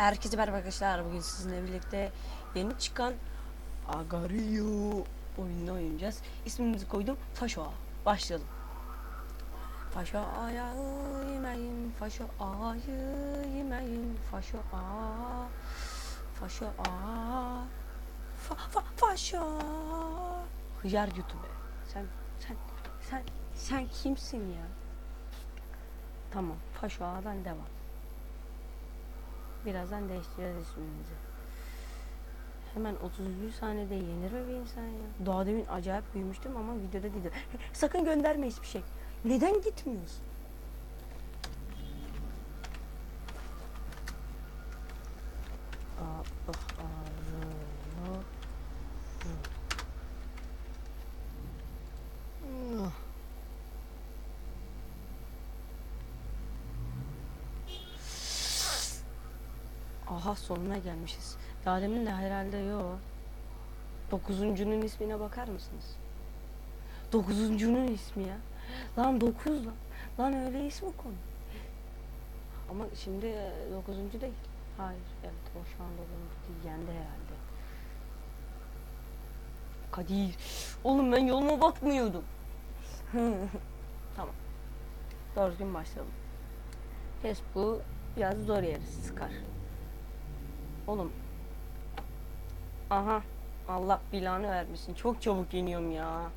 Herkese merhaba arkadaşlar. Bugün sizinle birlikte yeni çıkan Agario oyununu oynayacağız. İsmimizi koydum. Faşo. Başlayalım. Faşo ayağı yemeyin. Faşo ayı yemeyin. Faşo a. Faşo a. Fa, fa, faşo. Hıyar YouTube. Sen sen sen sen kimsin ya? Tamam. Faşo A'dan devam. Birazdan değiştireceğiz ismimizi. Hemen 30. saniyede yenir mi bir insan ya? Daha demin acayip büyümüştüm ama videoda değil. Sakın gönderme hiçbir şey. Neden gitmiyorsun? Aa, ah, Aha sonuna gelmişiz. Daha de herhalde yo. Dokuzuncunun ismine bakar mısınız? Dokuzuncunun ismi ya. Lan dokuz lan. Lan öyle ismi konu. Ama şimdi e, dokuzuncu değil. Hayır. Evet o şu an dokuzuncu değil. Yendi herhalde. Kadir. Oğlum ben yoluma bakmıyordum. tamam. Doğru gün başlayalım. Kes bu biraz zor yeri sıkar. Oğlum. Aha. Allah bilanı vermesin. Çok çabuk yeniyorum ya.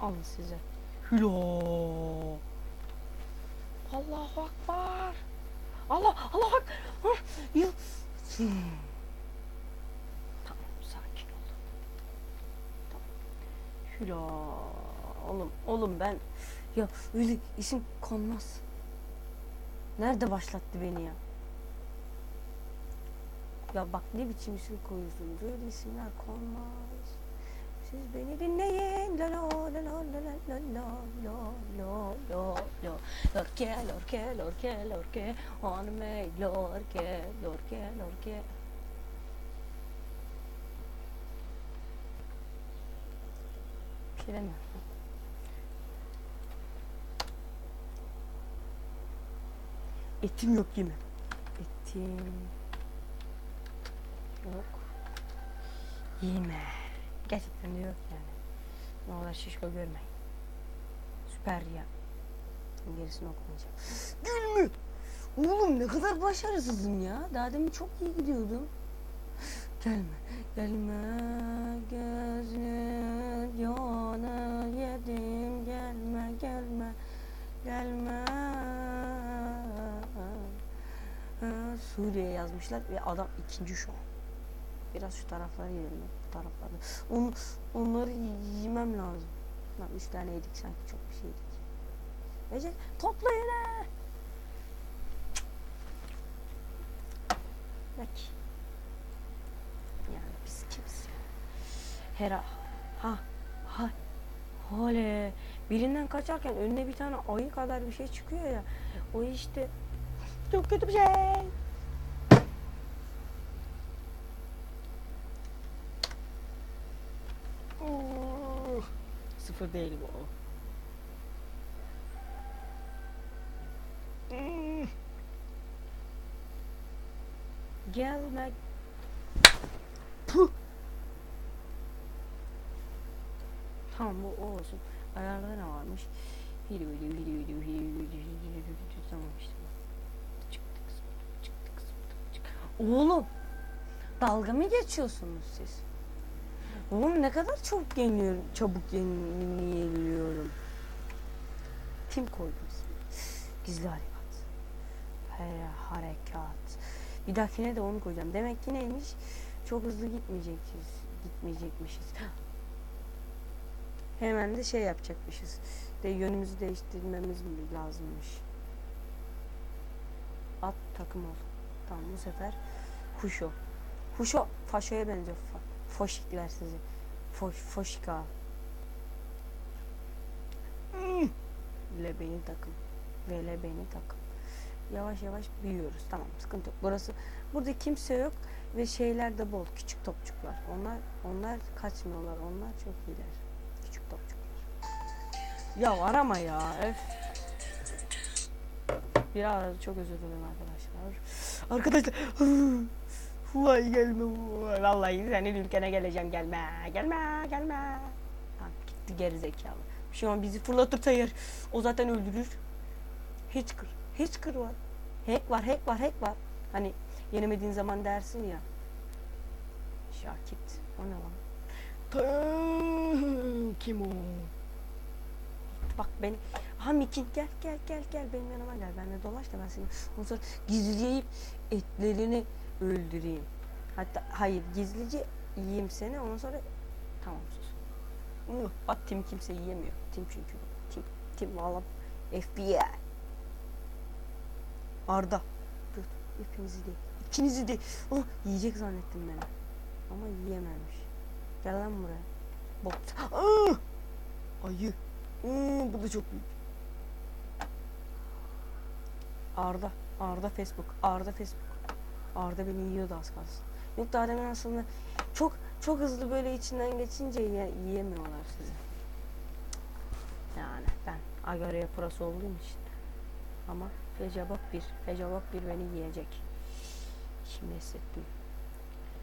Alın size. Hülo. Allahu Akbar. Allah Allah. Hmm. Tamam sakin ol. Tamam. Hülo. Oğlum oğlum ben ya öyle isim konmaz. Nerede başlattı beni ya? Ya bak ne biçim isim koyuyorsun. Böyle isimler konmaz. Siz beni dinleyin. La la la la la la la la la la la Lorke lorke lorke lorke Hanme lorke lorke lorke Bir şey demiyorum. Etim yok yine. Etim yok. Yeme. Gerçekten de yok yani. Ne olur şişko görmeyin. Süper ya. Gerisini okumayacağım. Gülme. Oğlum ne kadar başarısızım ya. Daha demin çok iyi gidiyordum. Gelme, gelme gözünün yana yedim. Gelme, gelme, gelme. Suriye yazmışlar ve adam ikinci şu an. Biraz şu tarafları yiyelim. Bu taraflarda. Onu, onları yemem lazım. Lan üç tane yedik sanki çok bir şey yedik. Ece topla yine. Peki. Yani biz ya? Hera. Ha. Ha. Hole. Birinden kaçarken önüne bir tane ayı kadar bir şey çıkıyor ya. O işte çok kötü bir şey. Su değil bu. Gelme. Puh. Tamam bu o olsun. Ayarlarda ne varmış? Hili hili hili hili hili hili hili hili Tamam işte. Oğlum. Dalga mı geçiyorsunuz siz? Oğlum ne kadar çok yeniyorum, çabuk yen- yeniliyorum. Kim koydu? Gizli harekat. He, harekat. Bir dahakine de onu koyacağım. Demek ki neymiş? Çok hızlı gitmeyecekmişiz. Gitmeyecekmişiz. Hemen de şey yapacakmışız. De yönümüzü değiştirmemiz mi lazımmış? At takım ol. Tamam bu sefer Huşo. Huşo Faşo'ya benziyor. Foşikler sizi. Foş, foşika. Hmm. Lebeni takım. Ve lebeni takım. Yavaş yavaş büyüyoruz. Tamam sıkıntı yok. Burası burada kimse yok ve şeyler de bol. Küçük topçuklar. Onlar onlar kaçmıyorlar. Onlar çok iyiler. Küçük topçuklar. Ya arama ya. Öf. Biraz çok özür dilerim arkadaşlar. Arkadaşlar. Vay gelme. Vallahi senin ülkene geleceğim gelme. Gelme gelme. Ha, gitti geri zekalı. Şu an bizi fırlatır yer. O zaten öldürür. Hacker. Hacker var. Hack var, hack var, hack var. Hani yenemediğin zaman dersin ya. Şakit. O ne lan? Kim o? Bak beni. Ha Mikin gel gel gel gel benim yanıma gel. Benle dolaş da ben seni ondan sonra gizleyip etlerini öldüreyim. Hatta hayır gizlice yiyeyim seni ondan sonra tamam sus. Bak Tim kimse yiyemiyor. Tim çünkü. Tim, Tim valla FBI. Arda. Dur, hepinizi de. ikinizi de. Oh, yiyecek zannettim beni. Ama yiyememiş. Gel lan buraya. Bok. Aa! Ayı. Hmm, bu da çok büyük. Arda. Arda Facebook. Arda Facebook. Arda beni yiyordu az kalsın. Yok daha demin aslında çok çok hızlı böyle içinden geçince ye- yiyemiyorlar sizi. Yani ben Agaria Pro'su olduğum için. Ama Fecabok bir. Fecabok bir beni yiyecek. Şimdi hissettim.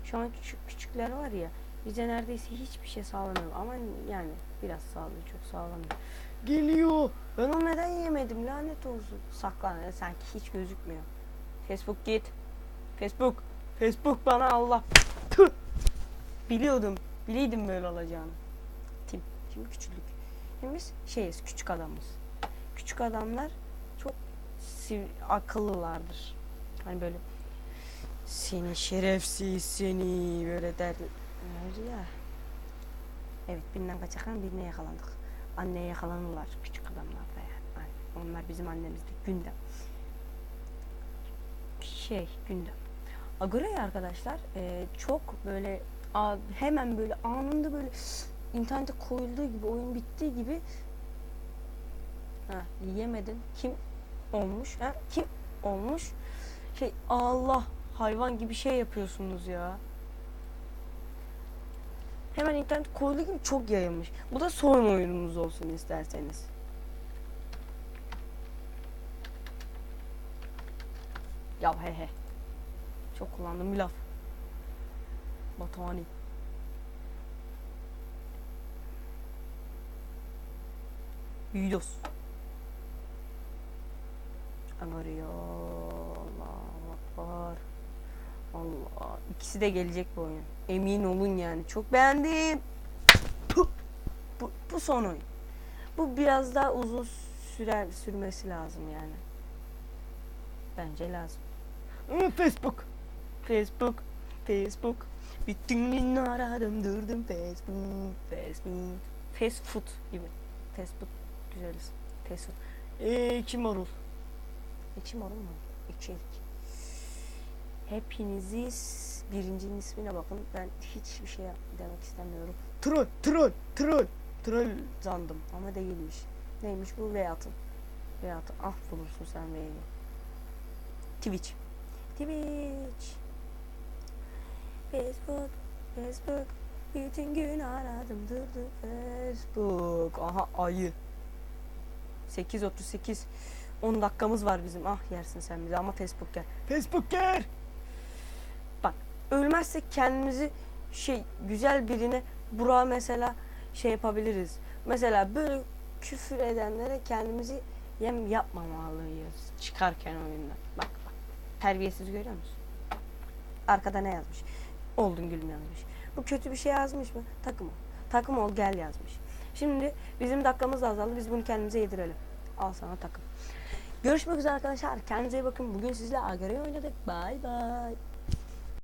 Şu an küçük küçükler var ya bize neredeyse hiçbir şey sağlamıyor ama yani biraz sağlıyor çok sağlamıyor. Geliyor. Ben onu neden yemedim lanet olsun. Saklan sanki hiç gözükmüyor. Facebook git. Facebook. Facebook bana Allah. Tüh. Biliyordum. Biliydim böyle olacağını. Tim. Şimdi küçüklük. Şimdi biz şeyiz küçük adamız. Küçük adamlar çok akıllılardır. Hani böyle seni şerefsiz seni böyle derler ya. Evet birinden kaçarken birine yakalandık. Anneye yakalanırlar küçük adamlar da yani. Aynen. Onlar bizim annemizdi gündem. Şey gündem. Agora'yı arkadaşlar e, çok böyle a- hemen böyle anında böyle internete koyulduğu gibi oyun bittiği gibi ha, yiyemedin. Kim olmuş? Ha? Kim olmuş? Şey Allah hayvan gibi şey yapıyorsunuz ya. Hemen internet koyduğu gibi çok yayılmış. Bu da son oyunumuz olsun isterseniz. Ya he he. Çok kullandığım bir laf. Batani. Yüdos. Angarıyor. Allah var. Allah. İkisi de gelecek bu oyun. Emin olun yani. Çok beğendim. Puh. Bu, bu son oyun. Bu biraz daha uzun sürer sürmesi lazım yani. Bence lazım. Hı, Facebook. Facebook. Facebook. Bütün gün aradım durdum Facebook. Facebook. Fast food gibi. Fast food güzeliz. Fast food. Eee kim marul? İki marul mu? İki. Hepinizi s- birincinin ismine bakın. Ben hiçbir şey demek istemiyorum. Troll, troll, troll. Troll zandım ama değilmiş. Neymiş bu? Veyatın. Veyatın. Ah bulursun sen V'yi. Twitch. Twitch. Facebook. Facebook. Bütün gün aradım durdu Facebook. Aha ayı. 8.38 10 dakikamız var bizim. Ah yersin sen bizi ama Facebook gel. Facebook gel. Bak ölmezsek kendimizi şey güzel birine Burak'a mesela şey yapabiliriz. Mesela böyle küfür edenlere kendimizi yem yapmamalıyız çıkarken oyundan. Bak bak. Terbiyesiz görüyor musun? Arkada ne yazmış? Oldun gülüm yazmış. Bu kötü bir şey yazmış mı? Takım ol. Takım ol gel yazmış. Şimdi bizim dakikamız da azaldı. Biz bunu kendimize yedirelim. Al sana takım. Görüşmek üzere arkadaşlar. Kendinize iyi bakın. Bugün sizle Agario oynadık. Bye bye.